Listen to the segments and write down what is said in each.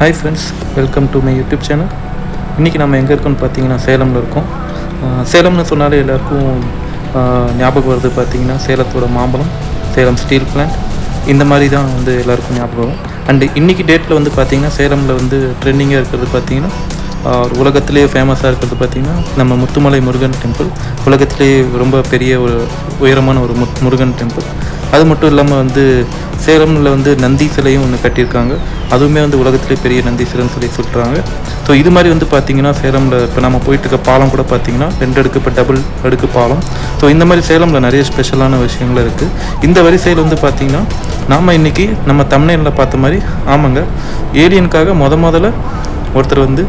Hi friends welcome to my YouTube channel இன்றைக்கி நம்ம எங்கே இருக்கோம்னு பார்த்தீங்கன்னா சேலமில் இருக்கோம். சேலம்னு சொன்னாலே எல்லாருக்கும் ஞாபகம் வருது பார்த்திங்கன்னா சேலத்தோட மாம்பழம் சேலம் ஸ்டீல் பிளான்ட் இந்த மாதிரி தான் வந்து எல்லாருக்கும் ஞாபகம் வரும். அண்டு இன்றைக்கி டேட்டில் வந்து பார்த்திங்கன்னா சேலமில் வந்து ட்ரெண்டிங்காக இருக்கிறது பார்த்திங்கன்னா ஆஹ் உலகத்திலேயே ஃபேமஸாக இருக்கிறது பார்த்தீங்கன்னா நம்ம முத்துமலை முருகன் டெம்பிள் உலகத்திலேயே ரொம்ப பெரிய ஒரு உயரமான ஒரு முத் முருகன் டெம்பிள் அது மட்டும் இல்லாமல் வந்து சேலமில் வந்து நந்தி சிலையும் ஒன்று கட்டியிருக்காங்க. அதுவுமே வந்து உலகத்திலே பெரிய நந்தி சிலைன்னு சொல்லி சொல்கிறாங்க ஸோ இது மாதிரி வந்து பார்த்திங்கன்னா சேலமில் இப்போ நம்ம போயிட்டு இருக்க பாலம் கூட பார்த்தீங்கன்னா ரெண்டு அடுக்கு இப்போ டபுள் அடுக்கு பாலம். ஸோ இந்த மாதிரி சேலமில் நிறைய ஸ்பெஷலான விஷயங்கள் இருக்குது இந்த வரிசையில் வந்து பார்த்திங்கன்னா நாம் இன்றைக்கி நம்ம தமிழ்நாட்டில் பார்த்த மாதிரி ஆமாங்க ஏலியனுக்காக முத முதல்ல ஒருத்தர் வந்து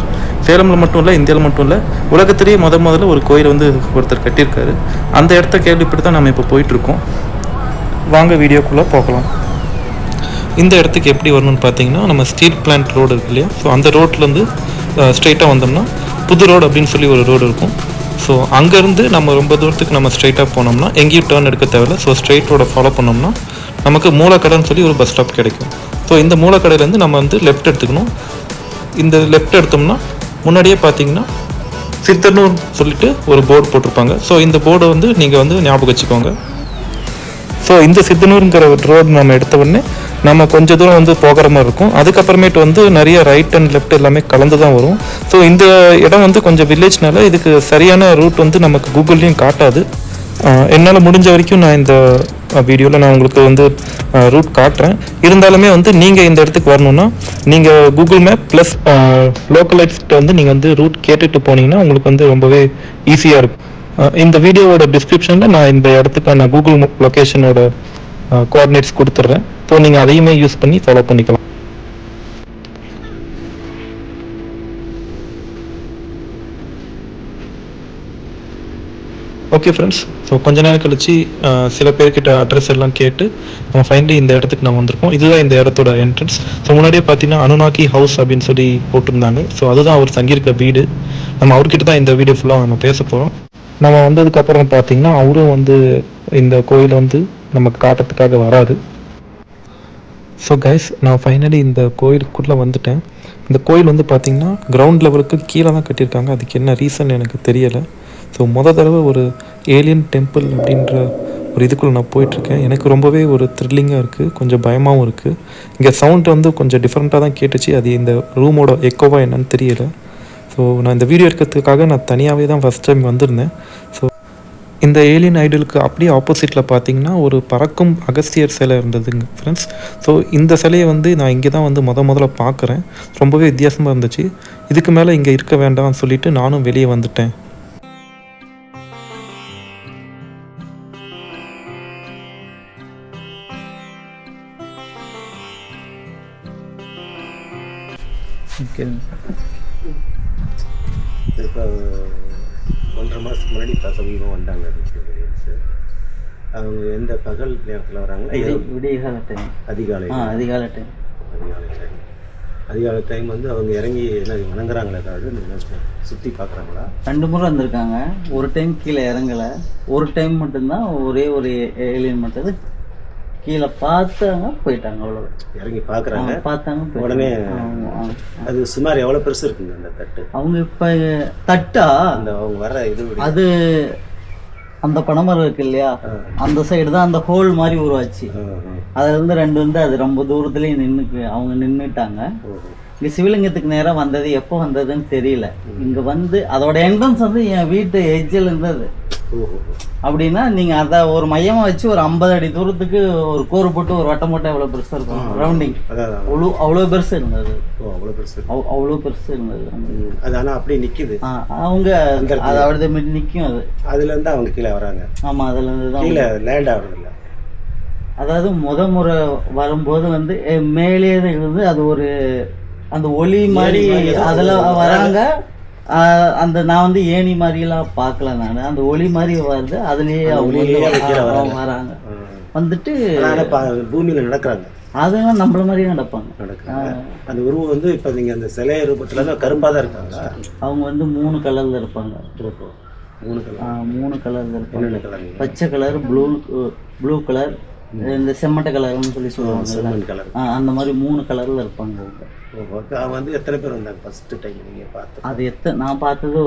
சேலமில் மட்டும் இல்லை இந்தியாவில் மட்டும் இல்லை உலகத்திலேயே முத முதல்ல ஒரு கோயில் வந்து ஒருத்தர் கட்டியிருக்காரு. அந்த இடத்த கேள்விப்பட்டு தான் நம்ம இப்போ போயிட்டுருக்கோம். வாங்க வீடியோக்குள்ளே போகலாம். இந்த இடத்துக்கு எப்படி வரணும்னு பார்த்தீங்கன்னா நம்ம ஸ்டீல் பிளான்ட் ரோடு இருக்கு இல்லையா? ஸோ அந்த ரோட்லேருந்து ஸ்ட்ரைட்டாக வந்தோம்னா புது ரோடு அப்படின்னு சொல்லி ஒரு ரோடு இருக்கும். ஸோ அங்கேருந்து நம்ம ரொம்ப தூரத்துக்கு நம்ம ஸ்ட்ரைட்டாக போனோம்னா எங்கேயும் டேர்ன் எடுக்க தேவையில்ல. ஸோ ஸ்ட்ரைட் ரோடை ஃபாலோ பண்ணோம்னா நமக்கு மூலக்கடைன்னு சொல்லி ஒரு பஸ் ஸ்டாப் கிடைக்கும். ஸோ இந்த மூலக்கடையிலேருந்து நம்ம வந்து லெஃப்ட் எடுத்துக்கணும். இந்த லெஃப்ட் எடுத்தோம்னா முன்னாடியே பார்த்தீங்கன்னா சித்தனூர் சொல்லிட்டு ஒரு போர்டு போட்டிருப்பாங்க. ஸோ இந்த போர்டை வந்து நீங்கள் வந்து ஞாபகம் வச்சுக்கோங்க. ஸோ இந்த சித்தனூருங்கிற ரோடு நம்ம எடுத்த உடனே நம்ம கொஞ்ச தூரம் வந்து போகிற மாதிரி இருக்கும். அதுக்கப்புறமேட்டு வந்து நிறைய ரைட் அண்ட் லெஃப்ட் எல்லாமே கலந்து தான் வரும். ஸோ இந்த இடம் வந்து கொஞ்சம் வில்லேஜ்னால இதுக்கு சரியான ரூட் வந்து நமக்கு கூகுள்லேயும் காட்டாது. என்னால் முடிஞ்ச வரைக்கும் நான் இந்த வீடியோவில் நான் உங்களுக்கு வந்து ரூட் காட்டுறேன். இருந்தாலுமே வந்து நீங்கள் இந்த இடத்துக்கு வரணும்னா நீங்கள் கூகுள் மேப் ப்ளஸ் லோக்கலைஸ்ட்டு வந்து நீங்கள் வந்து ரூட் கேட்டுட்டு போனீங்கன்னா உங்களுக்கு வந்து ரொம்பவே ஈஸியாக இருக்கும். இந்த வீடியோவோட டிஸ்கிரிப்ஷனில் நான் இந்த இடத்துக்கான கூகுள் லொக்கேஷனோட கோஆர்டினேட்ஸ் கொடுத்துட்றேன் ஸோ நீங்கள் அதையுமே யூஸ் பண்ணி ஃபாலோ பண்ணிக்கலாம். ஓகே ஃப்ரெண்ட்ஸ் ஸோ கொஞ்ச நேரம் கழிச்சு சில பேர்கிட்ட அட்ரஸ் எல்லாம் கேட்டு நம்ம ஃபைனலி இந்த இடத்துக்கு நம்ம வந்திருக்கோம். இதுதான் இந்த இடத்தோட என்ட்ரன்ஸ் ஸோ முன்னாடியே பார்த்தீங்கன்னா அனுநாக்கி ஹவுஸ் அப்படின்னு சொல்லி போட்டிருந்தாங்க. ஸோ அதுதான் அவர் தங்கியிருக்க வீடு. நம்ம அவர்கிட்ட தான் இந்த வீடியோ ஃபுல்லாக நம்ம பேச போகிறோம் நம்ம வந்ததுக்கு அப்புறம் பார்த்தீங்கன்னா அவரும் வந்து இந்த கோயிலை வந்து நமக்கு காட்டுறதுக்காக வராது ஸோ கைஸ் நான் ஃபைனலி இந்த கோயிலுக்குள்ளே வந்துட்டேன். இந்த கோயில் வந்து பார்த்திங்கன்னா கிரவுண்ட் லெவலுக்கு கீழே தான் கட்டியிருக்காங்க. அதுக்கு என்ன ரீசன் எனக்கு தெரியலை. ஸோ முத தடவை ஒரு ஏலியன் டெம்பிள் அப்படின்ற ஒரு இதுக்குள்ளே நான் போயிட்டுருக்கேன். எனக்கு ரொம்பவே ஒரு த்ரில்லிங்காக இருக்குது கொஞ்சம் பயமாகவும் இருக்குது இங்கே சவுண்ட் வந்து கொஞ்சம் டிஃப்ரெண்ட்டாக தான் கேட்டுச்சு. அது இந்த ரூமோட எக்கோவா என்னன்னு தெரியலை. ஸோ நான் இந்த வீடியோ எடுக்கிறதுக்காக நான் தனியாகவே தான் ஃபஸ்ட் டைம் வந்திருந்தேன். ஸோ இந்த ஏலியன் ஐடலுக்கு அப்படியே ஆப்போசிட்டில் பார்த்தீங்கன்னா ஒரு பறக்கும் அகஸ்தியர் சிலை இருந்ததுங்க ஃப்ரெண்ட்ஸ் ஸோ இந்த சிலையை வந்து நான் இங்கே தான் வந்து முத முதல்ல பார்க்குறேன் ரொம்பவே வித்தியாசமாக இருந்துச்சு. இதுக்கு மேலே இங்கே இருக்க வேண்டாம்னு சொல்லிட்டு நானும் வெளியே வந்துட்டேன். ஓகே ஒன்றரை மாதத்துக்கு முன்னாடி சமீபம் வந்தாங்க எக்ஸ்பீரியன்ஸு அவங்க எந்த பகல் நேரத்தில் வராங்களா விடிய இரவு? விடிய கால டைம் அதிகாலை அதிகால டைம் அதிகாலை டைம் அதிகாலை டைம் வந்து அவங்க இறங்கி என்ன வணங்குறாங்களா ஏதாவது? சுற்றி பார்க்குறாங்களா ரெண்டு முறை வந்திருக்காங்க. ஒரு டைம் கீழே இறங்கல. ஒரு டைம் மட்டும்தான் ஒரே ஒரு ஏலியன் மட்டும். கீழே பார்த்தாங்க போயிட்டாங்க அவ்வளோதான் இறங்கி பார்க்குறாங்க. பார்த்தாங்க. உடனே. அது சுமார் எவ்வளோ பெருசு இருக்குங்க அந்த தட்டு? அவங்க இப்ப தட்டா? அந்த அவங்க வர இது அது அந்த பனைமரம் இருக்கு இல்லையா? அந்த சைடு தான் அந்த ஹோல் மாதிரி உருவாச்சு. அதுல இருந்து ரெண்டு வந்து அது ரொம்ப தூரத்துலயே நின்னுக்கு அவங்க நின்னுட்டாங்க. ஓஹோ. இங்க சிவலிங்கத்துக்கு நேரா வந்தது எப்போ வந்ததுன்னு தெரியல. இங்க வந்து அதோட என்ட்ரன்ஸ் வந்து என் வீட்டு எஜ்ஜில் இருந்தது. அப்படின்னா நீங்க அத ஒரு மையமா வச்சு ஒரு ஐம்பது அடி தூரத்துக்கு ஒரு கோரு போட்டு ஒரு வட்டம் போட்டு எவ்வளவு பெருசா இருக்கும்? ரவுண்டிங். அவ்வளோ அவ்வளோ பெருசு இருந்தது. அவ்வளோ பெருசு. அவ்வளோ பெருசு இருந்தது. அது ஆனால் அப்படியே நிற்கிது அவங்க அது மாதிரி நிக்கும் அது. அதுலேருந்து அவங்க கீழே வராங்க. ஆமா அதுல இருந்து தான் கீழே லேண்ட் ஆகுறதில்ல அதாவது முத முறை வரும்போது வந்து மேலே இருந்து அது ஒரு அந்த ஒளி மாதிரி அதுல வராங்க. அந்த நான் வந்து ஏணி மாதிரி எல்லாம் பார்க்கல நான். அந்த ஒளி மாதிரி வருது. அதுலயே ஒளியிலேயே வராங்க. வந்துட்டு பூமியில் நடக்கிறாங்க. அதெல்லாம் நம்மள மாதிரியே நடப்பாங்க. அந்த உருவம் வந்து இப்போ நீங்கள் அந்த சிலை ரூபத்தில் கரும்பாக தான் இருக்காங்களா? அவங்க வந்து மூணு கலர்ல இருப்பாங்க. மூணு கலர். மூணு கலர்ல இருப்பாங்க. பச்சை கலர் ப்ளூ ப்ளூ கலர் இந்த செம்மட்ட கலர்னு சொல்லி சொல்லுவாங்க செம்மண் கலர். அந்த மாதிரி மூணு கலர்ல இருப்பாங்க அவங்க. வந்து எத்தனை பேர் வந்தாங்க ஃபர்ஸ்ட் டைம் நீங்கள் பார்த்து அது எத்தனை நான் பார்த்தது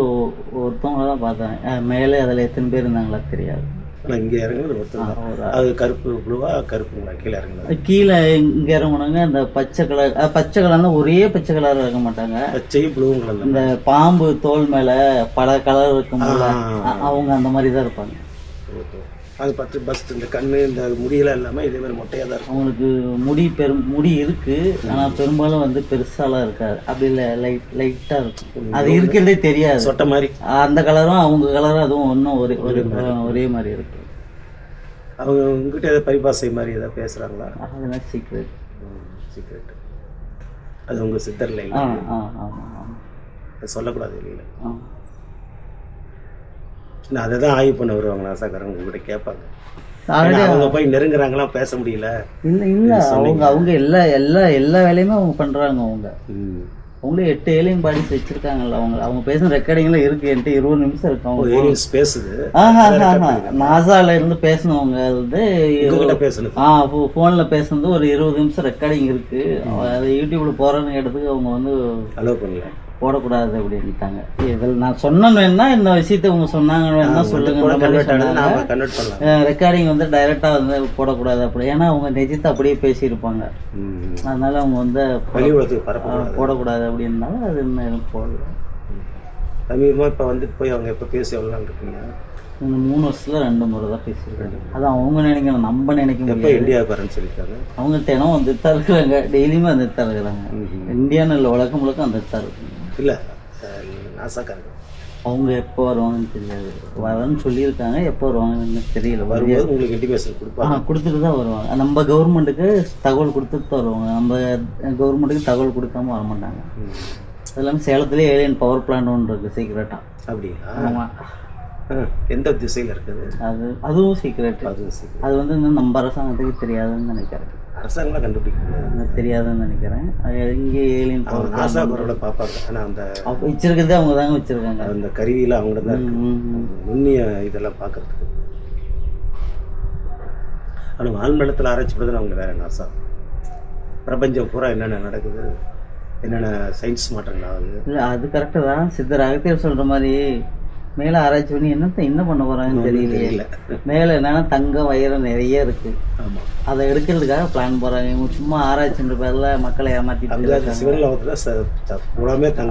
ஒருத்தவங்கள தான் பார்த்தேன். மேலே அதில் எத்தனை பேர் இருந்தாங்களா தெரியாது. ஆனால் இங்கே இறங்குனது ஒருத்தர் அது கருப்பு ப்ளூவா கருப்புங்களா கீழே இறங்குனது? கீழே இங்க இறங்குனாங்க அந்த பச்சை கலர் பச்சை கலர்னா ஒரே பச்சை கலர் இருக்க மாட்டாங்க. பச்சையும் ப்ளூவும் கலந்து இந்த பாம்பு தோல் மேல பல கலர். அ- அவங்க அந்த மாதிரி தான் இருப்பாங்க. அது பார்த்து பஸ் இந்த கண்ணு இந்த முடியெல்லாம் இல்லாமல் இதே மாதிரி மொட்டையாக தான் இருக்கும். அவங்களுக்கு முடி பெரும் முடி இருக்கு ஆனா பெரும்பாலும் வந்து பெருசாலாம் இருக்காது. அப்படி இல்லை லைட் லைட்டா இருக்கும். அது இருக்கிறதே தெரியாது. சொட்டை மாதிரி. அந்த கலரும் அவங்க கலரும் அதுவும் ஒன்றும் ஒரே ஒரே ஒரே மாதிரி. இருக்கு. அவங்க உங்ககிட்ட ஏதாவது பரிபாசை மாதிரி ஏதாவது பேசுகிறாங்களா அதெல்லாம் சீக்ரெட் சீக்ரெட் அது உங்கள் சித்தரில் ஆ இல்லை ஆ சொல்லக்கூடாது இல்லைங்களா? நான் அதை தான் ஆய்வு பண்ண வருவாங்க நாசாக்காரங்க உங்ககிட்ட கேட்பாங்க. அவங்க போய் நெருங்குறாங்களா பேச முடியல? இல்ல இல்ல அவங்க அவங்க எல்லா எல்லா எல்லா வேலையுமே அவங்க பண்றாங்க அவங்க. அவங்களே எட்டு ஏலியன் பாடிஸ் வச்சிருக்காங்கல்ல அவங்க அவங்க பேசுன ரெக்கார்டிங்ல இருக்கு என்கிட்ட இருபது நிமிஷம் இருக்கு அவங்க. ஏலியன்ஸ் பேசுது. ஆஹா ஆஹா நாசால இருந்து பேசினவங்க வந்து பேசுனது. ஆ ஃபோனில் பேசுனது ஒரு இருபது நிமிஷம் ரெக்கார்டிங் இருக்கு. அது யூடியூப்ல போறேன்னு இடத்துக்கு அவங்க வந்து அலோவ் பண்ணல. போடக்கூடாது அப்படின்ட்டாங்க இதில் நான் சொன்னேன்னு வேணா இந்த விஷயத்தை அவங்க சொன்னாங்க வேணா சொல்லுங்க. ரெக்கார்டிங் வந்து டைரக்டா வந்து போடக்கூடாது அப்படி. ஏன்னா அவங்க நிஜத்தை அப்படியே பேசியிருப்பாங்க. அதனால அவங்க வந்து போடக்கூடாது அப்படின்னால அது இன்னும் போடல. சமீபமாக இப்போ வந்து போய் அவங்க எப்போ பேசி எவ்வளோ இருக்கீங்க இந்த மூணு வருஷத்துல ரெண்டு முறை தான் பேசியிருக்காங்க அது அவங்க நினைக்கணும் நம்ம நினைக்க முடியாது. இந்தியாவுக்கு வரேன்னு சொல்லியிருக்காங்க அவங்க தினம் வந்துட்டு இருக்கிறாங்க டெய்லியுமே வந்துட்டு இருக்கிறாங்க இந்தியான்னு இல்லை உலகம் முழுக்க வந்துட்டு தான் இல்லை. நாசாக்காரங்க அவங்க எப்போ வருவாங்கன்னு தெரியாது. வரேன்னு சொல்லியிருக்காங்க எப்போ வருவாங்கன்னு தெரியல. வருவாங்க வரும்போது உங்களுக்கு இன்டிமேஷன் கொடுப்பாங்க. கொடுத்துட்டு தான் வருவாங்க. நம்ம கவர்மெண்ட்டுக்கு தகவல் கொடுத்துட்டு தான் வருவாங்க. நம்ம கவர்மெண்ட்டுக்கு தகவல் கொடுக்காம வர மாட்டாங்க. அது இல்லாமல் சேலத்துலேயே ஏலியன் பவர் பிளான்ட் ஒன்று இருக்குது சீக்கிரட்டாக அப்படியா? ஆமாம் எந்த திசையில் இருக்குது? அது அதுவும் சீக்கிரட் அது சரி. அது வந்து இன்னும் நம்ம அரசாங்கத்துக்கு தெரியாதுன்னு நினைக்கிறேன். அரசாங்கம்லாம் கண்டுபிடிக்க தெரியாதுன்னு நினைக்கிறேன். இங்கே ஏலியன் நாசா பரவலை பார்ப்பாங்க ஆனால் அந்த வச்சிருக்கிறதே அவங்க தாங்க வச்சிருக்காங்க. அந்த கருவியில் அவங்கள தான். நுண்ணிய இதெல்லாம் பார்க்கறதுக்கு ஆனால் வான்மண்டலத்தில் ஆராய்ச்சி பண்ணுறது அவங்க வேற நாசா. பிரபஞ்சம் பூரா என்னென்ன நடக்குது? என்னென்ன சயின்ஸ் மாற்றங்கள் ஆகுது? அது கரெக்டு தான். சித்தர் அகத்தியர் சொல்கிற மாதிரி மேலே ஆராய்ச்சி பண்ணி என்னத்த என்ன பண்ண போகிறாங்கன்னு தெரியல. மேலே என்னன்னா தங்கம் வைரம் நிறைய இருக்கு. அதை எடுக்கிறதுக்காக பிளான் போறாங்க. இவங்க சும்மா ஆராய்ச்சின்ற பேர்ல மக்களை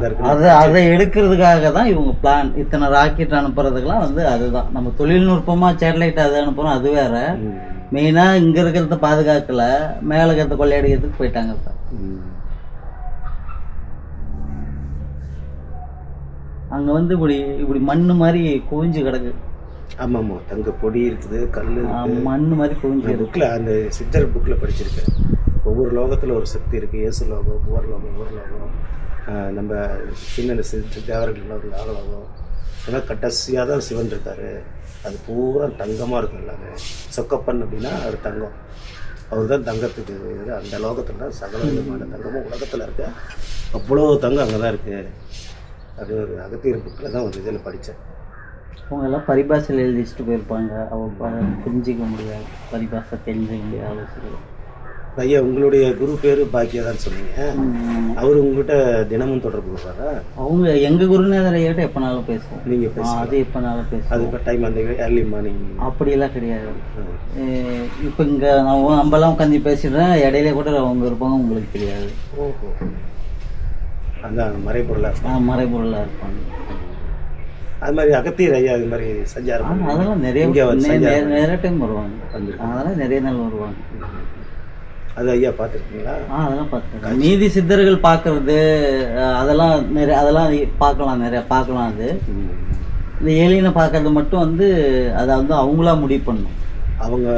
இருக்கு. அதை அதை எடுக்கிறதுக்காக தான் இவங்க பிளான் இத்தனை ராக்கெட் அனுப்புறதுக்கெல்லாம் வந்து அதுதான். நம்ம தொழில்நுட்பமா சேட்டலைட் அது அனுப்புறோம் அது வேற. ம். மெயினா இங்க இருக்கிறத பாதுகாக்கல மேல இருக்கிறத கொள்ளையடிக்கிறதுக்கு போயிட்டாங்க இப்ப அங்க வந்து இப்படி இப்படி மண்ணு மாதிரி குவிஞ்சு கிடக்கு. ஆமாம் ஆமாம் தங்க பொடி இருக்குது கல் மண்ணு மாதிரி குவிஞ்சு புக்கில் அந்த சித்தர் புக்கில் படிச்சிருக்கேன் ஒவ்வொரு லோகத்தில் ஒரு சக்தி இருக்குது இயேசு லோகம் ஒவ்வொரு லோகம் ஒவ்வொரு லோகம். நம்ம சின்ன சித்த தேவர்கள் ஒரு நாகலோகம் இதெல்லாம் கடைசியாக தான் சிவன் இருக்காரு. அது பூரா தங்கமாக இருக்கும் எல்லாமே. சொக்கப்பன் அப்படின்னா அது தங்கம். அவர் தான் தங்கத்துக்கு அந்த லோகத்தில் தான் சகல விதமான தங்கமும் உலகத்தில் இருக்க. அவ்வளோ தங்கம் அங்கே தான் இருக்குது அது ஒரு அகத்தியர் புக்கில் தான் ஒரு இதில் படித்தேன். அவங்க எல்லாம் பரிபாஷையில் எழுதி வச்சுட்டு போயிருப்பாங்க அவங்க புரிஞ்சிக்க முடியாது. பரிபாஷை தெரிஞ்சுக்க முடியாது ஐயா உங்களுடைய குரு பேர் பாக்கியா தான் சொன்னீங்க. அவர் உங்ககிட்ட தினமும் தொடர்பு கொள்வாரா? அவங்க எங்க குருநாதரை கேட்டு எப்பனாலும் பேசுவோம். நீங்க அது எப்பனாலும் பேசுவோம். அது இப்போ டைம் அந்த ஏர்லி மார்னிங் அப்படியெல்லாம் கிடையாது. இப்போ இங்க நான் நம்மலாம் உட்காந்து பேசிடுறேன். இடையில கூட அவங்க இருப்பாங்க உங்களுக்கு தெரியாது. ஓஹோ. அந்த மறைபொருளாக நான் மறைபொருளா இருப்பாங்க. அது மாதிரி அகத்தியர் ஐயா இது மாதிரி பண்ணுவாங்க. அதெல்லாம் நிறைய நிறைய டைம் வருவாங்க. அதெல்லாம் நிறைய நாள் வருவாங்க. அது ஐயா பார்த்துருக்கீங்களா? ஆ அதெல்லாம் பார்த்துருக்கேன். மீதி சித்தர்கள் பார்க்கறது அதெல்லாம் நிறைய அதெல்லாம் பார்க்கலாம் நிறைய பார்க்கலாம் அது. இந்த ஏலியனை பார்க்கறது மட்டும் வந்து அதை வந்து அவங்களா முடிவு பண்ணணும். அவங்க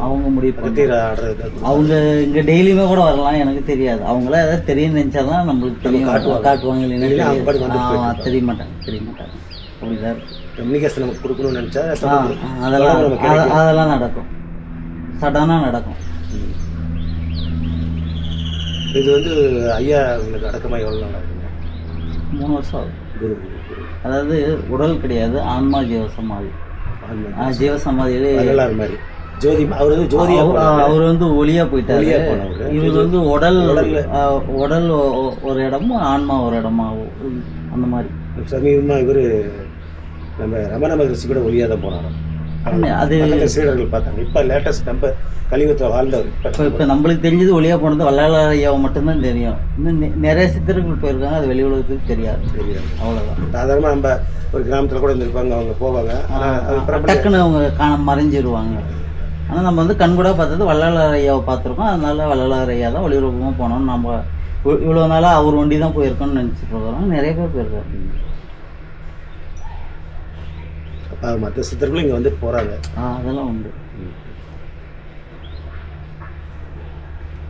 அவங்க முடிவு ஆடுறது அவங்க இங்க டெய்லியுமே கூட வரலாம் எனக்கு தெரியாது. அவங்கள ஏதாவது தெரியும் நினைச்சாதான் நம்மளுக்கு தெரியும். காட்டுவாங்க. இல்லைன்னா தெரிய மாட்டாங்க தெரிய மாட்டாங்க. அப்படிதான். கம்யூனிகேஷன் நமக்கு கொடுக்கணும்னு நினச்சா அதெல்லாம் அத- அதெல்லாம் நடக்கும். சடனா நடக்கும். இது வந்து ஐயா உங்களுக்கு அடக்கமாக எவ்வளோ நாள் மூணு வருஷம் குரு அதாவது உடல் கிடையாது ஆன்மா ஜீவசமாதி ஜீவசமாதியிலே வரலாறு மாதிரி. ஜோதி அவர் வந்து ஜோதியா அவர் வந்து ஒளியா போயிட்டாரு. இவர் வந்து உடல் உடல் ஒரு இடமும் ஆன்மா ஒரு இடமா அந்த மாதிரி. சமீபமா இவர் நம்ம ரமண மகரிஷி கூட ஒளியாக தான் போனாங்க அது சீடர்கள் பார்த்தாங்க. இப்போ லேட்டஸ்ட் நம்ம கலியுகத்தில் வாழ்ந்தவர். இப்போ இப்போ நம்மளுக்கு தெரிஞ்சது ஒளியா போனது வள்ளலார் ஐயாவை மட்டும்தான் தெரியும். இன்னும் நிறைய சித்தர்கள் போயிருக்காங்க அது வெளி உலகத்துக்கு தெரியாது. தெரியாது. அவ்வளோதான் சாதாரணமாக நம்ம ஒரு கிராமத்தில் கூட இருந்திருப்பாங்க அவங்க போவாங்க. ஆனால் பிரபல டக்குன்னு அவங்க காண மறைஞ்சிருவாங்க. ஆனால் நம்ம வந்து கண்கூட பார்த்தது வள்ளலார் ஐயாவை பார்த்துருக்கோம். அதனால வள்ளலார் ஐயா தான் ஒளிரூபமாக போனோம்னு நம்ம இவ்- இவ்வளோ நாளாக அவர் ஒண்டி தான் போயிருக்கோம்னு நினச்சிட்டு இருக்கிறோம். நிறைய பேர் போயிருக்காரு மற்ற சித்தர்களும் இங்கே வந்துட்டு போகிறாங்க அதெல்லாம் உண்டு.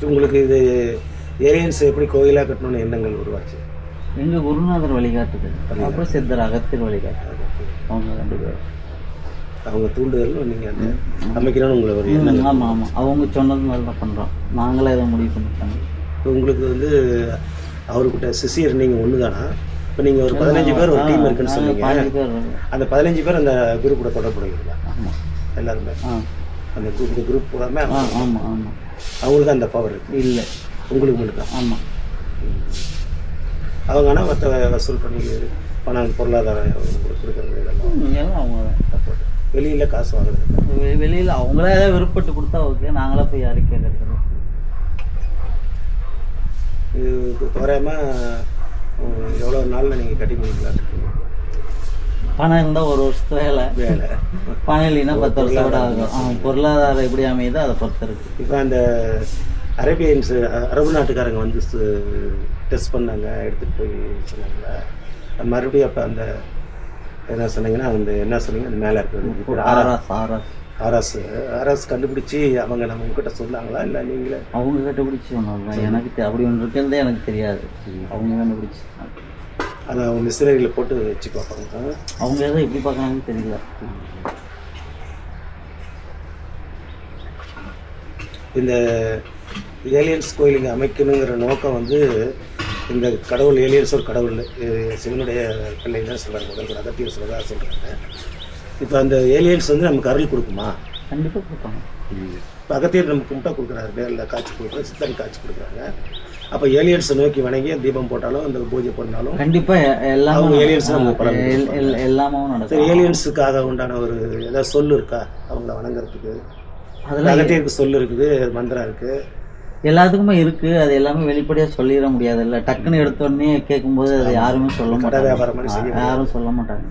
உங்களுக்கு இது ஏலியன்ஸ் எப்படி கோயிலாக கட்டணும்னு எண்ணங்கள் உருவாச்சு? எங்கள் குருநாதர் வழிகாட்டுது. அப்புறம் சித்தர் அகத்தியர் வழிகாட்டு அவங்க ரெண்டு பேர் அவங்க தூண்டுதலும் நீங்கள் அந்த அமைக்கணும்னு உங்களை ஒரு ஆமாம் ஆமாம் அவங்க சொன்னதுனால தான் பண்ணுறோம் நாங்களே அதை முடிவு பண்ணிட்டாங்க இப்போ உங்களுக்கு வந்து அவர்கிட்ட சிசியர் நீங்கள் ஒன்று தானா இப்போ நீங்கள் ஒரு பதினஞ்சு பேர் ஒரு டீம் இருக்குன்னு சொன்னீங்க. அந்த பதினஞ்சு பேர் அந்த குரூப் கூட தொடர்புடையீங்களா எல்லாருமே? அந்த குரூப் இந்த குரூப் பூராமே ஆமாம் ஆமாம் அவங்களுக்கு அந்த பவர் இருக்கு. இல்லை. உங்களுக்கு மட்டும் ஆமாம் அவங்க ஆனால் மற்ற வசூல் பண்ணி பணம் பொருளாதாரம் கொடுக்குறது இதெல்லாம் அவங்க. வெளியில் காசு வாங்குறது வெளியில அவங்களே ஏதாவது விருப்பப்பட்டு கொடுத்தா ஓகே நாங்களே போய் கேட்கறது இது தோராயமாக எவ்வளோ நாளில் நீங்கள் கட்டி இருக்கீங்க? பணம் இருந்தால் ஒரு வருஷத்து வேலை. வேலை. பணம் இல்லைன்னா பத்து வருஷம் கூட ஆகும். அவன் பொருளாதாரம் எப்படி அமையுதோ அதை பொறுத்து இருக்கு. இப்போ அந்த அரேபியன்ஸு அரபு நாட்டுக்காரங்க வந்து டெஸ்ட் பண்ணாங்க எடுத்துகிட்டு போய் சொன்னாங்களா அது மறுபடியும் அப்போ அந்த என்ன சொன்னீங்கன்னா அந்த என்ன சொன்னீங்க? அந்த மேலே இருக்கிறது. ஆராஸ் ஆராஸ் ஆர்எஸ் ஆர்எஸ் கண்டுபிடிச்சி அவங்க நம்ம உங்ககிட்ட சொன்னாங்களா? இல்லை நீங்களே? அவங்க கண்டுபிடிச்சி தான் எனக்கு அப்படி ஒன்று இருக்கிறதே எனக்கு தெரியாது. அவங்க கண்டுபிடிச்சி. அதை அவங்க மிஷினரியில் போட்டு வச்சு பார்ப்பாங்க அவங்க எதை எப்படி பார்க்கறாங்கன்னு தெரியல. இந்த ஏலியன்ஸ் கோயில் இங்கே அமைக்கணுங்கிற நோக்கம் வந்து இந்த கடவுள் ஏலியன்ஸ் ஒரு கடவுள் சிவனுடைய பிள்ளை தான் சொல்கிறாங்க முதல் அகத்தியர் சொல்கிறதா சொல்கிறாங்க இப்போ அந்த ஏலியன்ஸ் வந்து நமக்கு அருள் கொடுக்குமா? கண்டிப்பாக கொடுப்பாங்க. இப்போ அகத்தியர் நமக்கு கும்பிட்டா கொடுக்குறாரு. நேரில் காட்சி கொடுக்குறாரு சித்தன் காட்சி கொடுக்குறாங்க. அப்போ ஏலியன்ஸை நோக்கி வணங்கி தீபம் போட்டாலும் அந்த பூஜை பண்ணாலும் கண்டிப்பாக எல்லாமே அவங்க நடக்கும். aliens நமக்கு பலன் எல்- எல்- எல்- எல்லாமே சரி நடக்கும். ஏலியன்ஸுக்காக உண்டான ஒரு ஏதாவது சொல் இருக்கா? அவங்கள வணங்குறதுக்கு. அதெல்லாம் அகத்தியருக்கு சொல் இருக்குது மந்திரம் இருக்குது எல்லாத்துக்குமே இருக்கு. அது எல்லாமே வெளிப்படையா சொல்லிட முடியாது இல்ல டக்குன்னு எடுத்த உடனே கேட்கும்போது அது யாருமே சொல்ல வியாபாரம் மாட்டாங்க. ஆ, யாரும் சொல்ல மாட்டாங்க.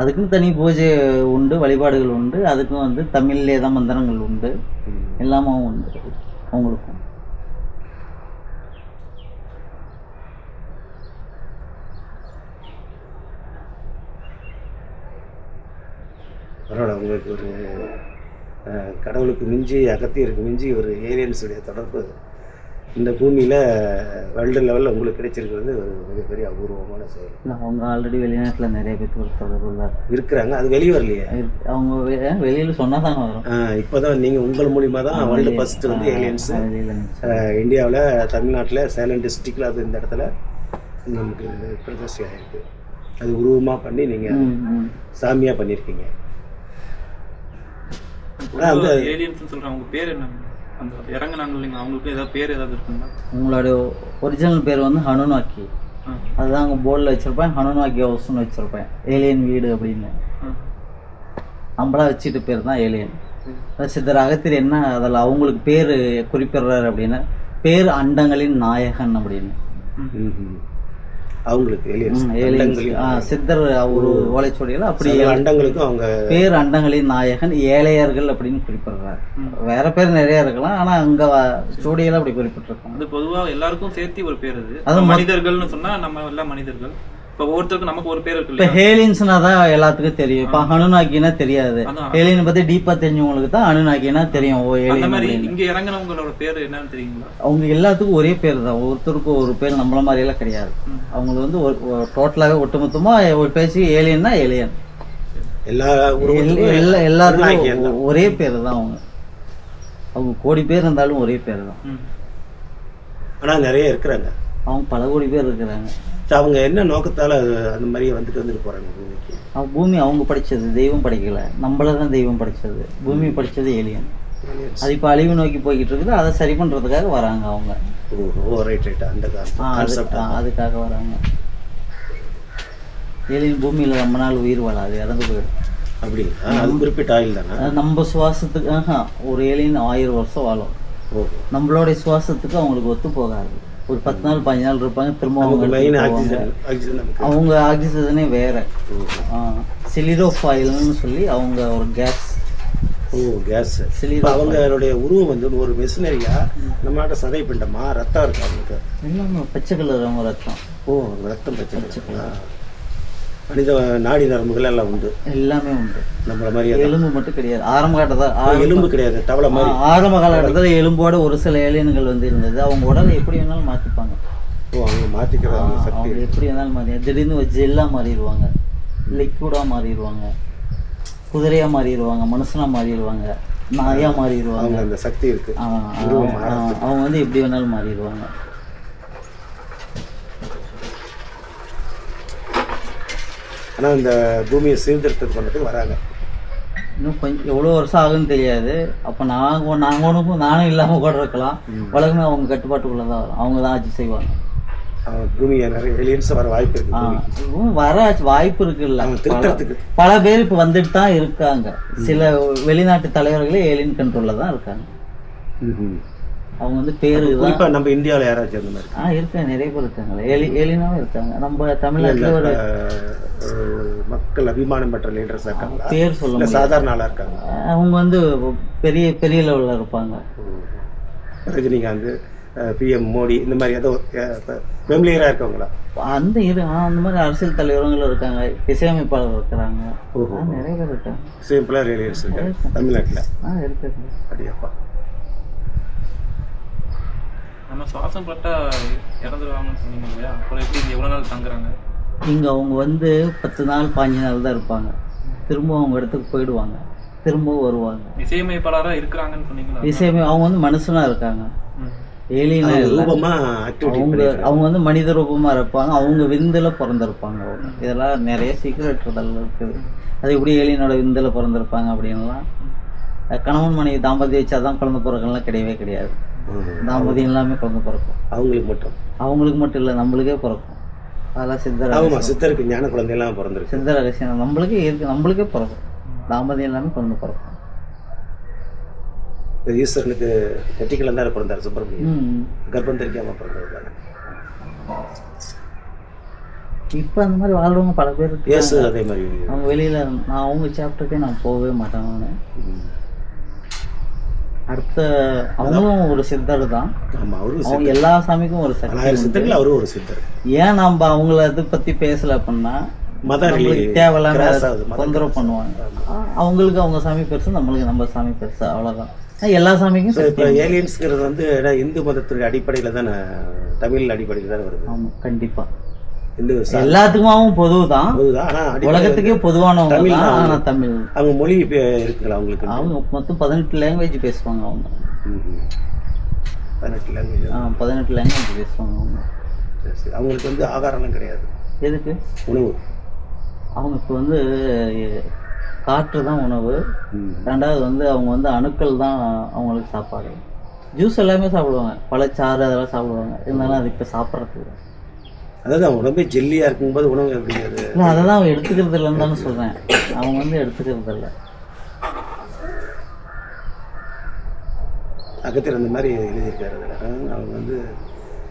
அதுக்குன்னு தனி பூஜை உண்டு வழிபாடுகள் உண்டு. அதுக்கும் வந்து தமிழ்லேயே தான் மந்திரங்கள் உண்டு. எல்லாமே உண்டு. அவங்களுக்கும் பரவாயில்ல உங்களுக்கு ஒரு கடவுளுக்கு மிஞ்சி அகத்தியருக்கு மிஞ்சி ஒரு ஏலியன்ஸுடைய தொடர்பு. இந்த பூமியில் வேர்ல்டு லெவலில் உங்களுக்கு கிடைச்சிருக்கிறது ஒரு மிகப்பெரிய அபூர்வமான செயல். அவங்க ஆல்ரெடி வெளிநாட்டுல நிறைய பேருக்கு ஒரு தொடர்பு தான் இருக்கிறாங்க. அது வெளியே வரலையே. அவங்க வெளியில சொன்னா தாங்க வரும். இப்போ தான் நீங்கள் உங்கள் மூலிமா தான் வேர்ல்டு ஃபஸ்ட்டு வந்து ஏலியன்ஸு. இந்தியாவில் தமிழ்நாட்டில் சேலம் டிஸ்ட்ரிக்டில் அது இந்த இடத்துல நமக்கு பிரதர்சி ஆகிருக்கு அது உருவமாக பண்ணி நீங்கள். சாமியாக பண்ணியிருக்கீங்க ஏலியன்ஸ் சொல்றாங்க அவங்க பேர் என்ன அந்த இறங்குனாங்க இல்லைங்க அவங்களுக்கு ஏதாவது பேர் ஏதாவது இருக்குங்களா? உங்களோட ஒரிஜினல் பேர் வந்து ஹனுனாக்கி. அதுதான் அங்கே போர்டில் வச்சிருப்பேன். ஹனுனாக்கி ஹவுஸ்னு வச்சிருப்பேன். ஏலியன் வீடு அப்படின்னு. ஆ. நம்மளா வச்சுட்டு பேர் தான் ஏலியன் சித்தர் அகத்தியர் என்ன அதில் அவங்களுக்கு பேர் குறிப்பிடுறாரு அப்படின்னா. பேர் அண்டங்களின் நாயகன் அப்படின்னு. அவங்களுக்கு சித்தர் ஒரு ஓலைச்சுவடியில் அப்படி அண்டங்களுக்கும் அவங்க பேர் அண்டங்களின் நாயகன் ஏழையர்கள் அப்படின்னு குறிப்பிடுறாரு. வேற பேர் நிறைய இருக்கலாம் ஆனா அங்க ஸ்டூடியோல அப்படி குறிப்பிட்டிருக்காங்க அது பொதுவா எல்லாருக்கும் சேர்த்து ஒரு பேர் அது. மனிதர்கள்னு சொன்னா நம்ம எல்லாம் மனிதர்கள். இப்போ ஒவ்வொருத்தருக்கும் நமக்கு ஒரு பேர் இருக்கு இப்ப ஹேலின்ஸ்னா தான் எல்லாத்துக்கும் தெரியும். இப்ப அனுநாக்கினா தெரியாது. ஹேலின் பத்தி டீப்பா தெரிஞ்சவங்களுக்கு தான் அனுநாக்கினா தெரியும். ஓ அந்த ஏலியன் மாதிரி. இங்க இறங்குனவங்களோட பேர் என்னன்னு தெரியுங்களா? அவங்க எல்லாத்துக்கும் ஒரே பேர் தான். ஒருத்தருக்கும் ஒரு பேர் நம்மள மாதிரி எல்லாம் கிடையாது. அவங்களுக்கு வந்து ஒரு டோட்டலாவே ஒட்டுமொத்தமா ஒரு பேசி ஏலியன்னா ஏலியன் எல்லா எல்லாருக்கும். ஒரே பேர் தான் அவங்க. அவங்க கோடி பேர் இருந்தாலும் ஒரே பேர் தான். ம். ஆனா நிறைய இருக்கிறாங்க. அவங்க பல கோடி பேர் இருக்கிறாங்க. சரி, அவங்க என்ன நோக்கத்தால் அந்த மாதிரியே வந்துட்டு வந்துட்டு போகிறாங்க பூமிக்கு? பூமி அவங்க படிச்சது தெய்வம் படைக்கல. நம்மள தான் தெய்வம் படிச்சது. பூமி படிச்சது ஏலியன் அது இப்போ அழிவு நோக்கி போய்கிட்டு இருக்குது. அதை சரி பண்றதுக்காக வராங்க அவங்க. ஓ ரைட் ரைட் அந்த அதுக்காக வராங்க. ஏலியன் பூமியில ரொம்ப நாள் உயிர் வாழாது இறந்து போயிடும். அப்படிங்களா அது குறிப்பிட்ட ஆயில் தானே? நம்ம சுவாசத்துக்கு ஆஹா, ஒரு ஏலியன் ஆயிரம் வருஷம் வாழும். ஓ நம்மளுடைய சுவாசத்துக்கு அவங்களுக்கு ஒத்து போகாது. ஒரு பத்து நாள் பதினஞ்சு நாள் இருப்பாங்க திரும்ப அவங்க அவங்க ஆக்சிஜனே வேற. சிலிரோஃபாயில்னு சொல்லி அவங்க ஒரு கேஸ் ஓ கேஸ் அவங்களுடைய உருவம் வந்து ஒரு மிஷினரியா நம்மளாட்ட சதை பிண்டமா? ரத்தம் இருக்கு அவங்களுக்கு? பச்சை கலர் அவங்க ரத்தம். ஓ ரத்தம் பிரச்சனை மனித நாடி நரம்புகள் எல்லாம் உண்டு. எல்லாமே உண்டு. நம்மள மாதிரி எலும்பு மட்டும் கிடையாது. ஆரம்ப அது எலும்பு கிடையாது. தவளை மாதிரி. ஆரம்ப காலகட்டத்தில் எலும்போட ஒரு சில ஏலியன்கள் வந்து இருந்தது. அவங்க உடலை எப்படி வேணாலும் மாற்றிப்பாங்க ஓ அவங்க மாத்திக்கிறாங்க சக்தி. எப்படி வேணாலும் மாறி திடீர்னு ஜெல்லாக மாறிடுவாங்க. லிக்விடாக மாறிடுவாங்க. குதிரையாக மாறிடுவாங்க. மனுஷனாக மாறிடுவாங்க. நாயாக மாறிடுவாங்க. அவங்க அந்த சக்தி இருக்கு. ஆ, ஆ, ஆ, அவங்க வந்து எப்படி வேணாலும் மாறிடுவாங்க. ஆனா இந்த பூமியை சீர்திருத்தம் பண்ணதுக்கு வராங்க. இன்னும் கொஞ்சம் எவ்வளோ வருஷம் ஆகுன்னு தெரியாது. அப்போ நாங்கள் நாங்கள் ஒன்றுக்கும் நானும் இல்லாமல் கூட இருக்கலாம் உலகமே அவங்க கட்டுப்பாட்டுக்குள்ளே தான் வரும். அவங்க தான் ஆட்சி செய்வாங்க. பூமியை நிறைய எலியன்ஸ் வர வாய்ப்பு இருக்கு வர வாய்ப்பு இருக்குல்ல. பல- பேர் இப்போ வந்துட்டு தான் இருக்காங்க. சில வெளிநாட்டு தலைவர்களே ஏலியன் கண்ட்ரோலில் தான் இருக்காங்க. அவங்க வந்து பேரு குறிப்பா நம்ம இந்தியாவுல யாராச்சும் அந்த மாதிரி ஆ இருக்காங்க நிறைய பேர் இருக்காங்க. ஏலி ஏலியனாவும் இருக்காங்க. நம்ம தமிழ்நாட்டில் ஒரு மக்கள் அபிமானம் பெற்ற லீடர்ஸ் இருக்காங்களா? பேர் சொல்ல சாதாரண ஆளா இருக்காங்க? அவங்க வந்து பெரிய பெரிய லெவலில் இருப்பாங்க. ரஜினிகாந்த் பிஎம் மோடி இந்த மாதிரி ஏதோ ஃபெமிலியரா இருக்கவங்களா? அந்த இரு ஆ, அந்த மாதிரி அரசியல் தலைவர்களும் இருக்காங்க. இசையமைப்பாளர் இருக்கிறாங்க. நிறைய பேர் இருக்காங்க. சிம்பிளா லீடர்ஸ் இருக்காங்க. தமிழ்நாட்டுல? ஆ இருக்காங்க அப்படியாப்பா நம்ம சுவாசம் பட்டா இறந்துருவாங்கன்னு சொன்னீங்க இல்லையா? அப்புறம் எப்படி இது எவ்வளோ நாள் தங்குறாங்க? இங்கே அவங்க வந்து பத்து நாள் பாஞ்சு நாள் தான் இருப்பாங்க. திரும்ப அவங்க இடத்துக்கு போயிடுவாங்க. திரும்ப வருவாங்க. இசையமைப்பாளராக இருக்கிறாங்கன்னு சொன்னீங்களா? இசையமை அவங்க வந்து மனுஷனா இருக்காங்க. ஏலியனா அவங்க இல்லை. ரூபமா ஆக்டிவிட்டி அவங்க வந்து மனித ரூபமா இருப்பாங்க. அவங்க விந்துல பிறந்திருப்பாங்க. அவங்க இதெல்லாம் நிறைய சீக்ரெட் இதெல்லாம் இருக்குது. அது எப்படி ஏலியனோட விந்துல பிறந்திருப்பாங்க அப்படின்லாம் கணவன் மனைவி தாம்பத்தியம் வச்சு அதான் குழந்தை பிறக்கலாம் கிடையவே கிடையாது. தாம்பத்தியம் எல்லாமே குழந்தை பிறக்கும். அவங்களுக்கு மட்டும். அவங்களுக்கு மட்டும் இல்லை நம்மளுக்கே பிறக்கும். அதெல்லாம் சித்தர் ஆமா சித்தருக்கு ஞான குழந்தை எல்லாம் பிறந்திருக்கு. சித்த ரகசியம் நம்மளுக்கே இருக்கு நம்மளுக்கே பிறக்கும். தாம்பத்தியம் எல்லாமே குழந்தை பிறக்கும். ஈஸ்வரனுக்கு தான் பிறந்தார் சுப்பிரமணியன். ம் கர்ப்பம் தெரிக்காம பிறந்தது தானே. இப்போ அந்த மாதிரி வாழ்றவங்க பல பேர். இயேசு அதே மாதிரி. அவங்க வெளியில நான் அவங்க சாப்டருக்கே நான் போகவே மாட்டேன் நான். அடுத்த அவங்களும் ஒரு சித்தர் தான். அவரும் அவங்க எல்லா சாமிக்கும் ஒரு சக்தி ஆயிரம். சித்தர்கள் அவரும் ஒரு சித்தர். ஏன் நம்ம அவங்கள இதை பத்தி பேசல அப்படின்னா மத நம்மளுக்கு தேவையில்லாம cross ஆகுது, மத தொந்தரவு பண்ணுவாங்க. அவங்களுக்கு அவங்க சாமி பெருசு நம்மளுக்கு நம்ம சாமி பெருசு அவ்வளவுதான். ஆனா, எல்லா சாமிக்கும் சக்தி இப்போ. ஏலியன்ஸ்ங்கிறது வந்து ஏன்னா இந்து மதத்துடைய அடிப்படையில் தானே தமிழ் அடிப்படையில் தானே வருது? ஆமா கண்டிப்பா. பொதுதான் ஆனால் அடிப்படை உலகத்துக்கே பொதுவானவங்க தமிழ் தான் தான் ஆனா தமிழ். அவங்க மொழி இருக்குங்களா அவங்களுக்கு அவங்க மொத்தம் பதினெட்டு லாங்குவேஜ் பேசுவாங்க அவங்க. பதினெட்டு லாங்குவேஜ் ஆ, பதினெட்டு லாங்குவேஜ் பேசுவாங்க அவங்க. அவங்களுக்கு வந்து ஆகாரம்லாம் கிடையாது. எதுக்கு? உணவு. அவங்க இப்போ வந்து காற்று தான் உணவு. ரெண்டாவது வந்து அவங்க வந்து அணுக்கள் தான் அவங்களுக்கு சாப்பாடு. ஜூஸ் எல்லாமே சாப்பிடுவாங்க. பழச்சாறு அதெல்லாம் சாப்பிடுவாங்க. இருந்தாலும் அது இப்போ சாப்பிட்றது அதாவது அவங்க உடம்பே ஜெல்லியாக இருக்கும்போது உணவு எப்படிங்கிறது இல்லை அதை? தான் அவங்க எடுத்துக்கிறது இல்லைன்னு தானே சொல்கிறேன் அவங்க வந்து எடுத்துக்கிறது இல்லை அகத்தியர் அந்த மாதிரி எழுதியிருக்காரு. அதில் அவங்க வந்து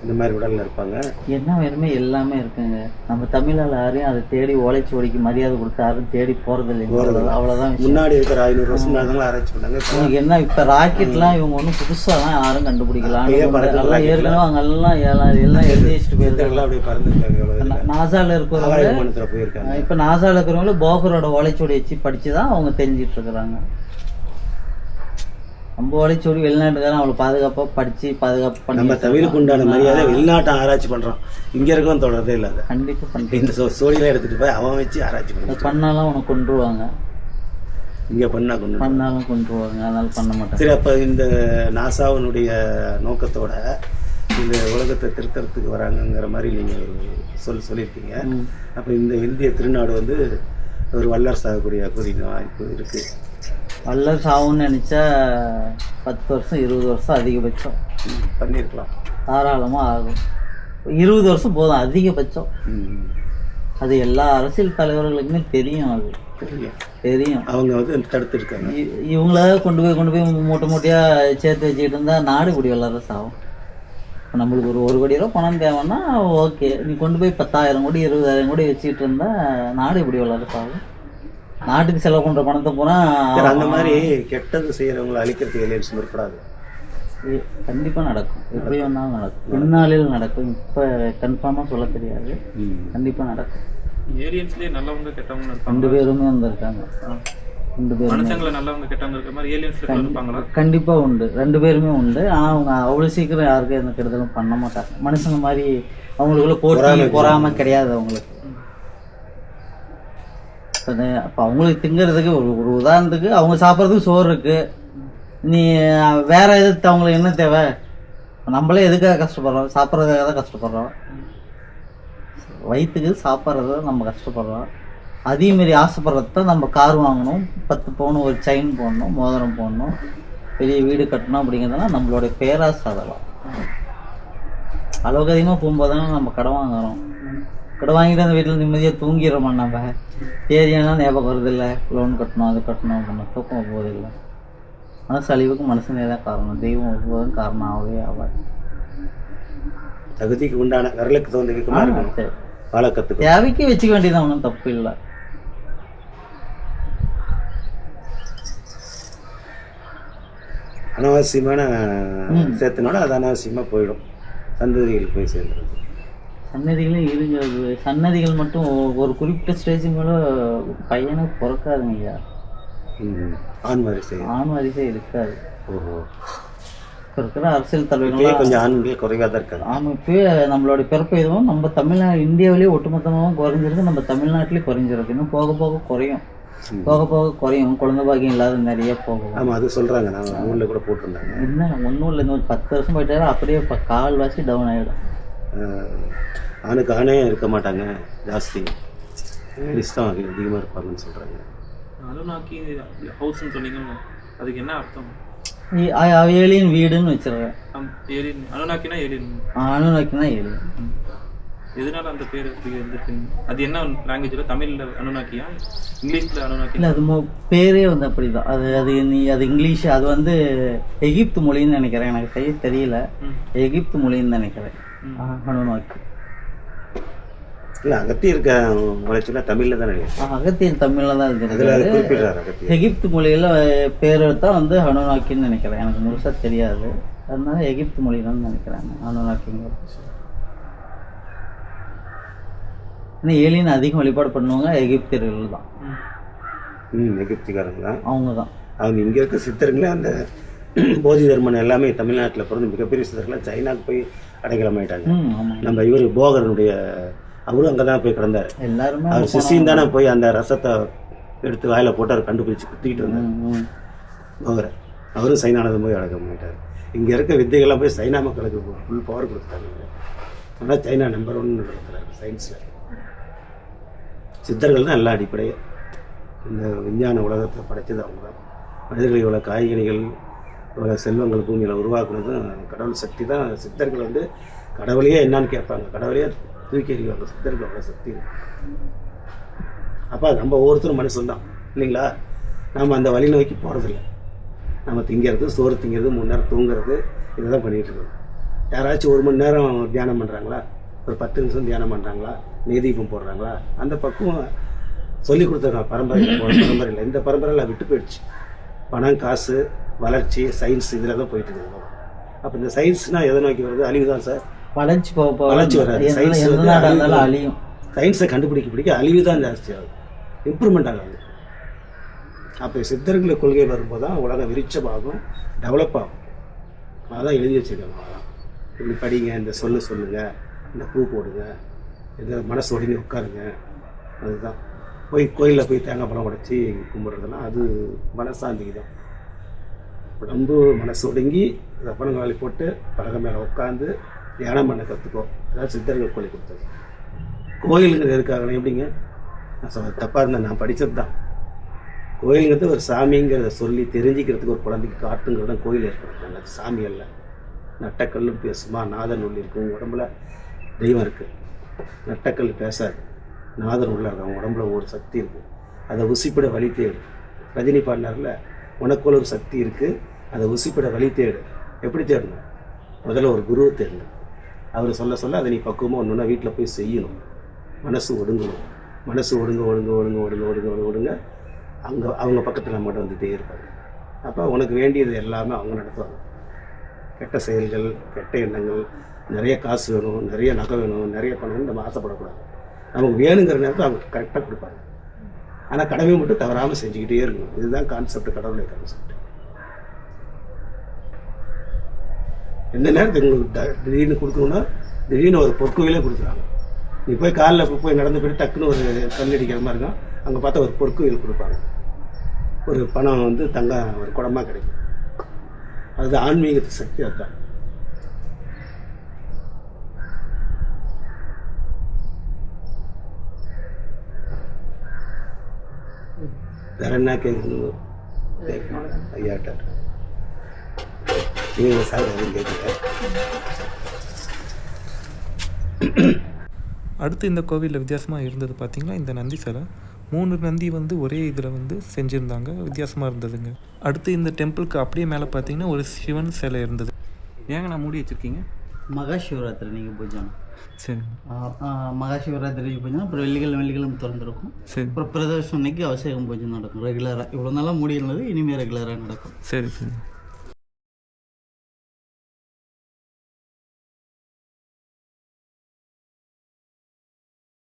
இந்த மாதிரி உடலில் இருப்பாங்க. என்ன வேணுமே எல்லாமே இருக்குங்க. நம்ம தமிழால் யாரையும் அதை தேடி ஓலைச்சுவடிக்கு மரியாதை கொடுத்து யாரும் தேடி போகிறது இல்லைங்க அவ்வளோதான் முன்னாடி இருக்கிற ஐநூறு வருஷம் முன்னாடி ஆராய்ச்சி பண்ணாங்க. என்ன இப்போ ராக்கெட்லாம் இவங்க ஒன்றும் புதுசாலாம் யாரும் கண்டுபிடிக்கலாம் ஏற்கனவே அவங்க எல்லாம் எல்லாம் எழுதி வச்சுட்டு போயிருக்காங்க. அப்படியே பறந்துருக்காங்க. நாசால இருக்கிறவங்க போயிருக்காங்க. இப்போ நாசால இருக்கிறவங்களும் போகரோட ஓலைச்சுவடி வச்சு படிச்சு தான் அவங்க தெரிஞ்சிட்டு இருக்கிறாங்க. நம்ம ஓலைச்சுவடி வெளிநாட்டுக்காரன் அவளை பாதுகாப்பாக படிச்சு பாதுகாப்பு நம்ம தமிழுக்கு உண்டான மரியாதை வெளிநாட்டை ஆராய்ச்சி பண்ணுறோம் இங்கே இருக்கவும் தொடர்றதே இல்லை அதை. கண்டிப்பாக பண்ணி இந்த சோ எடுத்துகிட்டு போய் அவன் வச்சு ஆராய்ச்சி பண்ணுறான் பண்ணாலும் உனக்கு கொண்டுருவாங்க இங்கே பண்ணா கொண்டு பண்ணாலும் கொண்டுருவாங்க அதனால பண்ண மாட்டாங்க. சரி அப்போ இந்த நாசாவினுடைய நோக்கத்தோட இந்த உலகத்தை திருத்தறதுக்கு வராங்கங்கிற மாதிரி நீங்கள் ஒரு சொல் சொல்லியிருக்கீங்க. அப்போ இந்த இந்திய திருநாடு வந்து ஒரு வல்லரசு ஆகக்கூடிய கூடிய வாய்ப்பு இருக்குது வல்லரசு சாகும்னு நினச்சா பத்து வருஷம் இருபது வருஷம் அதிகபட்சம். பண்ணியிருக்கலாம் தாராளமாக ஆகும். இருபது வருஷம் போதும் அதிகபட்சம். அது எல்லா அரசியல் தலைவர்களுக்குமே தெரியும் அது. தெரியும். அவங்க வந்து தடுத்துருக்காங்க இவங்கள கொண்டு போய் கொண்டு போய் மூட்டை மூட்டையாக சேர்த்து வச்சுக்கிட்டு இருந்தால் நாடு இப்படி வல்லரசு ஆகும் இப்போ நம்மளுக்கு ஒரு ஒரு கோடி ரூபா பணம் தேவைன்னா ஓகே. நீ கொண்டு போய் பத்தாயிரம் கோடி இருபதாயிரம் கோடி வச்சுக்கிட்டு இருந்தா நாடு இப்படி வல்லரசு ஆகும் நாட்டுக்கு செலவு பண்ணுற பணத்தை பூரா அந்த மாதிரி கெட்டது செய்யறவங்களை அழிக்கிறதுக்கு ஏலியன்ஸ் முற்படாது இ- கண்டிப்பா நடக்கும். எப்படி வேணாலும் நடக்கும். பின்னாளில் நடக்கும். இப்போ கன்ஃபார்மாக சொல்ல தெரியாது. கண்டிப்பா நடக்கும். ஏலியன்ஸ்லேயே நல்லவங்க கெட்டவங்க ரெண்டு பேருமே வந்திருக்காங்க. ரெண்டு பேருமே. மனுஷங்களை நல்லவங்க கெட்டவங்க இருக்கிற மாதிரி ஏலியன்ஸ்ல இருப்பாங்களா? கண்டிப்பா உண்டு. ரெண்டு பேருமே உண்டு. ஆனா அவங்க அவ்வளவு சீக்கிரம் யாருக்கும் எந்த கெடுதலும் பண்ண மாட்டாங்க. மனுஷங்க மாதிரி அவங்களுக்குள்ள போட்டி பொறாம கிடையாது அவங்களுக்கு. இப்ப அப்போ அவங்களுக்கு திங்கிறதுக்கு ஒரு ஒரு உதாரணத்துக்கு அவங்க சாப்பிட்றதுக்கு சோறு இருக்குது நீ வேறு எது அவங்களுக்கு என்ன தேவை? நம்மளே எதுக்காக கஷ்டப்படுறோம்? சாப்பிட்றதுக்காக தான் கஷ்டப்படுறோம். வயிற்றுக்கு சாப்பிட்றது நம்ம கஷ்டப்படுறோம். அதேமாரி ஆசைப்படுறது தான் நம்ம கார் வாங்கணும். பத்து பவுன் ஒரு செயின் போடணும் மோதிரம் போடணும். பெரிய வீடு கட்டணும் அப்படிங்கிறதெல்லாம் நம்மளுடைய பேராசை அதெல்லாம் அளவுக்கு அதிகமாக போகும்போது தானே நம்ம கடன் வாங்குறோம். கடன் வாங்கிட்டு அந்த வீட்டில் நிம்மதியாக தூங்கிடுறோமா நம்ம ஏரியானா ஞாபகம் வருது இல்லை லோன் கட்டணும் அது கட்டணும் அப்படின்னு தூக்கம் போகுது இல்லை. மனசு அழிவுக்கு மனுஷனே தான் காரணம். தெய்வம் ஒருபோதும் காரணம் ஆகவே ஆகாது. தகுதிக்கு உண்டான விரலுக்கு தகுந்த விதமாக இருக்கணும். சரி. வாழ கற்றுக்கணும் தேவைக்கு வச்சுக்க வேண்டியது ஒன்றும் தப்பு இல்லை. அனாவசியமான சேர்த்தனோட அது அனாவசியமாக போயிடும். சந்ததிகளுக்கு போய் சேர்ந்துடும் சன்னதிகளும் இருங்கிறது சன்னதிகள் மட்டும் ஒரு குறிப்பிட்ட ஸ்டேஜ் மேலே பையனை பிறக்காதுங்க ஐயா. ஆண் வரிசை. இருக்காது. ஓஹோ. இப்போ இருக்கிற அரசியல் இப்பயே தலைவர்களாம் கொஞ்சம் ஆண்கள் குறைவாக தான் இருக்காங்க. ஆமாம் இப்போயே நம்மளோட பிறப்பு இதுவும் நம்ம தமிழ்நாடு இந்தியாவிலேயே ஒட்டுமொத்தமாகவும் குறைஞ்சிருக்கு நம்ம தமிழ்நாட்டிலே குறைஞ்சிருக்கு. இன்னும் போக போக குறையும். போக போக குறையும். குழந்தை பாக்கியம் இல்லாத நிறைய போகும் ஆமாம் அது சொல்கிறாங்க நான் ஊரில் கூட போட்டிருந்தாங்க. என்ன ஒன்றும் இல்லை. இன்னும் பத்து வருஷம் போயிட்டாரு. அப்படியே இப்போ கால் வாசி டவுன் ஆகிடும் ஆணுக்கு ஆணே இருக்க மாட்டாங்க ஜாஸ்தி. லேடிஸ் தான் அதிகமாக இருப்பாங்கன்னு சொல்கிறாங்க அனுநாக்கி ஹவுஸ்ன்னு சொன்னீங்க. அதுக்கு என்ன அர்த்தம்? ஏலியன் வீடுன்னு வச்சிருக்கேன். ஏலியன் அனுநாக்கினா ஏலியன். அணுநாக்கினா ஏலியன். எதனால அந்த பேர் அப்படி வந்துருக்குங்க அது என்ன லாங்குவேஜ்ல தமிழ்ல அனுநாக்கியா? இங்கிலீஷ்ல அனுநாக்கி இல்லை அது மொ- பேரே வந்து அப்படிதான். அது அது நீ அது இங்கிலீஷ் அது வந்து எகிப்து மொழின்னு நினைக்கிறேன். எனக்கு சரியா தெரியல. எகிப்து மொழின்னு நினைக்கிறேன். அணுநாக்கு இல்லை அகத்தி இருக்க வளர்ச்சியில் தமிழில் தான் அகத்தியன் தமிழில் தான் குறிப்பிடுறாரு எகிப்து மொழியில் பேர் தான் வந்து அணுநாக்கின்னு நினைக்கிறேன். எனக்கு முழுசாக தெரியாது. அதனால எகிப்து மொழி தான் நினைக்கிறேன் அணுநாக்கிங்கிறது ஆனால் ஏலியன் அதிகம் வழிபாடு பண்ணுவாங்க எகிப்தியர்கள் தான். ம். எகிப்திக்காரங்க தான். அவங்க தான். அவங்க இங்கே இருக்க சித்தர்களே அந்த போதி தர்மன் எல்லாமே தமிழ்நாட்டில் பிறந்து மிகப்பெரிய சித்தர்கள்லாம் சைனாக்கு போய் அடைக்கலமாயிட்டாங்க. நம்ம இவர் போகரனுடைய அவரும் அங்கே தான் போய் கிடந்தார். எல்லாருமே அவர் சிஷியும் தானே போய் அந்த ரசத்தை எடுத்து வாயில போட்டு அவர் கண்டுபிடிச்சு குத்திக்கிட்டு இருந்தார். ம், ம். போகர் அவரும் சைனானதும் போய் அடக்கமாயிட்டார். இங்கே இருக்க வித்தைகள்லாம் போய் சைனா மக்களுக்கு ஃபுல் பவர் கொடுத்தாங்க ஆனால் சைனா நம்பர் ஒன் நடத்துறாரு சயின்ஸில் சித்தர்கள் தான் எல்லா அடிப்படையே. இந்த விஞ்ஞான உலகத்தை படைச்சது அவங்க. தான் மனிதர்கள் இவ்வளோ காய்கனிகள் உலக செல்வங்கள் பூமியில் உருவாக்குனதும் கடவுள் சக்தி தான். சித்தர்கள் வந்து கடவுளையே என்னான்னு கேட்பாங்க. கடவுளையே தூக்கி எறிவாங்க. சித்தர்கள் சக்தி அப்போ நம்ம ஒவ்வொருத்தரும் மனுஷன் தான். இல்லைங்களா? நம்ம அந்த வழி நோக்கி போகிறதில்ல நம்ம திங்கிறது சோறு திங்கிறது மூணு நேரம் தூங்குறது இதை தான் பண்ணிகிட்டு இருக்கோம். யாராச்சும் ஒரு மணி நேரம் தியானம் பண்ணுறாங்களா ஒரு பத்து நிமிஷம் தியானம் பண்ணுறாங்களா நெய்தீபம் போடுறாங்களா? அந்த பக்கம் சொல்லி கொடுத்துருக்காங்க. பரம்பரையில் பரம்பரையில். இந்த பரம்பரையில் விட்டு போயிடுச்சு. பணம் காசு வளர்ச்சி சயின்ஸ் இதில் தான் போயிட்டு இருக்குது அப்போ இந்த சயின்ஸ்னால் எதை நோக்கி வருது? அழிவு தான் சார் வளர்ச்சி போக வளர்ச்சி வராது. எந்த வந்து. அழியும். சயின்ஸை கண்டுபிடிக்க பிடிக்க அழிவு தான் ஜாஸ்தி ஆகுது. இம்ப்ரூவ்மெண்ட் ஆகாது. அப்போ சித்தர்கள் கொள்கை வரும்போது தான் உலகம் விரிச்சமாகும் டெவலப் ஆகும். அதான் எழுதி வச்சிருக்காங்க. இப்படி படிங்க இந்த சொல்லு சொல்லுங்க இந்த பூ போடுங்க இந்த மனசு ஒடுங்கி உட்காருங்க. அதுதான். போய் கோயிலில் போய் தேங்காய் பழம் உடைச்சி கும்பிட்றதுலாம் அது மனசாந்திக்கு தான். உடம்பு மனசு ஒடுங்கி ரப்பனங்காலி போட்டு பலகை மேலே உட்காந்து தியானம் பண்ண கற்றுக்கோ அதாவது சித்தர்கள் சொல்லி கொடுத்தது. கோயிலுங்கிறது எதுக்காகனா எப்படிங்க? நான் சொல்ல தப்பாக இருந்தேன் நான் படித்தது தான் கோயிலுங்கிறது ஒரு சாமிங்கிறத சொல்லி தெரிஞ்சுக்கிறதுக்கு ஒரு குழந்தைக்கு காட்டுங்கிறது தான் கோயில் ஏற்படுத்துறாங்க. அது சாமி அல்ல. நட்டக்கல்லும் பேசுமா நாதன் உள்ளி இருக்கும் உடம்புல தெய்வம் இருக்குது நட்டக்கல் பேசாது. நாதன் உள்ள இருக்கு. அவன் உடம்புல ஒரு சக்தி இருக்குது அதை உசிப்பிட வழி தேடும் ரஜினி பாடினார்ல உனக்குள்ள ஒரு சக்தி இருக்குது அதை உசிப்பிட வழி தேடு. எப்படி தேடணும்? முதல்ல ஒரு குருவை தேடணும். அவர் சொல்ல சொல்ல அதை நீ பக்குவமாக ஒன்றுனா வீட்டில் போய் செய்யணும். மனசு ஒடுங்கணும். மனசு ஒடுங்க ஒடுங்க ஒடுங்க ஒடுங்க ஒடுங்க ஒடுங்க ஒடுங்க. அங்கே அவங்க பக்கத்தில் மட்டும் வந்துகிட்டே இருப்பாங்க. அப்போ உனக்கு வேண்டியது எல்லாமே அவங்க நடத்துவாங்க. கெட்ட செயல்கள் கெட்ட எண்ணங்கள் நிறைய காசு வேணும் நிறைய நகை வேணும் நிறைய பணம் நம்ம ஆசைப்படக்கூடாது. நமக்கு வேணுங்கிற நேரத்தில் அவங்க கரெக்டாக கொடுப்பாங்க. ஆனால் கடமை மட்டும் தவறாமல் செஞ்சுக்கிட்டே இருக்கணும். இதுதான் கான்செப்ட் கடவுளுடைய கான்செப்ட் எந்த நேரத்துக்கு உங்களுக்கு த- திடீர்னு கொடுக்கணும்னா திடீர்னு ஒரு பொற்கோயிலே கொடுக்குறாங்க. நீ போய் காலில் போய் நடந்து போய் டக்குன்னு ஒரு கல் அடிக்கிற மாதிரி இருக்கும். அங்கே பார்த்தா ஒரு பொற்கோயில் கொடுப்பாங்க. ஒரு பணம் வந்து தங்க ஒரு குடமாக கிடைக்கும். அது ஆன்மீகத்து சக்தி அதுதான். நீங்கள் சார் அடுத்து இந்த கோவிலில் வித்தியாசமாக இருந்தது பார்த்தீங்கன்னா இந்த நந்தி சிலை. மூணு நந்தி வந்து ஒரே இதில் வந்து செஞ்சுருந்தாங்க. வித்தியாசமாக இருந்ததுங்க. அடுத்து இந்த டெம்பிளுக்கு அப்படியே மேலே பார்த்தீங்கன்னா ஒரு சிவன் சிலை இருந்தது. ஏங்க நான் மூடி வச்சுருக்கீங்க? மகா சிவராத்திரி நீங்கள் பூஜை சரி மகா சிவராத்திரி பூஜை அப்புறம் வெள்ளிக்கிழமை வெள்ளிக்கிழமை திறந்துருக்கும். சரி. அப்புறம் பிரதோஷம் அன்னைக்கு அபிஷேகம் பூஜை நடக்கும். ரெகுலராக இவ்வளோ நாளாக மூடி இருந்தது இனிமேல் ரெகுலராக நடக்கும். சரி சரி.